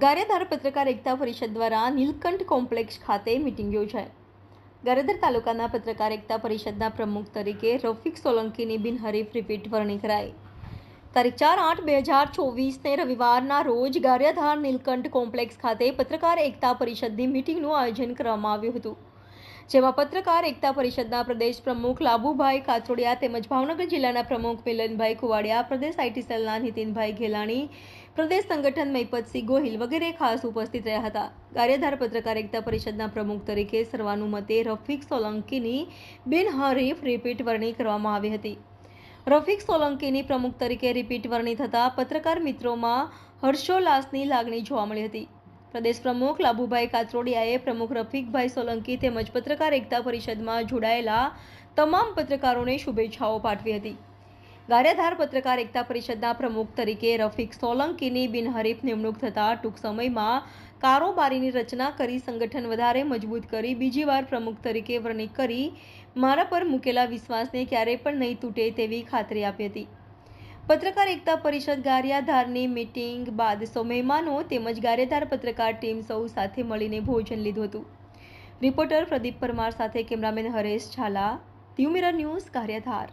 ગારિયાધાર પત્રકાર એકતા પરિષદ દ્વારા નીલકંઠ કોમ્પ્લેક્ષ ખાતે મિટિંગ યોજાઈ. ગારેધર તાલુકાના પત્રકાર એકતા પરિષદના પ્રમુખ તરીકે રફીક સોલંકીની બિનહરીફ રિપીટ વરણી કરાઈ. તારીખ ચાર આઠ બે હજાર ચોવીસને રવિવારના રોજ ગારેધાર નીલકંઠ કોમ્પ્લેક્ષ ખાતે પત્રકાર એકતા પરિષદની મિટિંગનું આયોજન કરવામાં આવ્યું હતું. જેમાં પત્રકાર એકતા પરિષદના પ્રદેશ પ્રમુખ લાભુભાઈ કાથોડિયા તેમજ ભાવનગર જિલ્લાના પ્રમુખ મિલનભાઈ કુવાડિયા, પ્રદેશ આઈટી સેલના નીતિનભાઈ ઘેલાણી, પ્રદેશ સંગઠન મહિપતસિંહ ગોહિલ વગેરે ખાસ ઉપસ્થિત રહ્યા હતા. કાર્યધાર પત્રકાર એકતા પરિષદના પ્રમુખ તરીકે સર્વાનુમતે રફીક સોલંકીની બિનહરીફ રિપીટ વરણી કરવામાં આવી હતી. રફીક સોલંકીની પ્રમુખ તરીકે રિપીટ વરણી થતાં પત્રકાર મિત્રોમાં હર્ષોલ્લાસની લાગણી જોવા મળી હતી. પ્રદેશ પ્રમુખ લાભુભાઈ કાચરોડિયાએ પ્રમુખ રફીકભાઈ સોલંકી તેમજ પત્રકાર એકતા પરિષદમાં જોડાયેલા તમામ પત્રકારોને શુભેચ્છાઓ પાઠવી હતી. ગારિયાધાર પત્રકાર એકતા પરિષદના પ્રમુખ તરીકે રફીક સોલંકીની બિનહરીફ નિમણૂક થતાં ટૂંક સમયમાં કારોબારીની રચના કરી સંગઠન વધારે મજબૂત કરી બીજી વાર પ્રમુખ તરીકે વરણી કરી મારા પર મૂકેલા વિશ્વાસને ક્યારેય પણ નહીં તૂટે તેવી ખાતરી આપી હતી. પત્રકાર એકતા પરિષદ ગારિયાધારની મીટિંગ બાદ સૌ મહેમાનો તેમજ ગારિયાધાર પત્રકાર ટીમ સૌ સાથે મળીને ભોજન લીધું હતું. રિપોર્ટર પ્રદીપ પરમાર સાથે cameraman Haresh Jhala the mirror news Gariyadhar.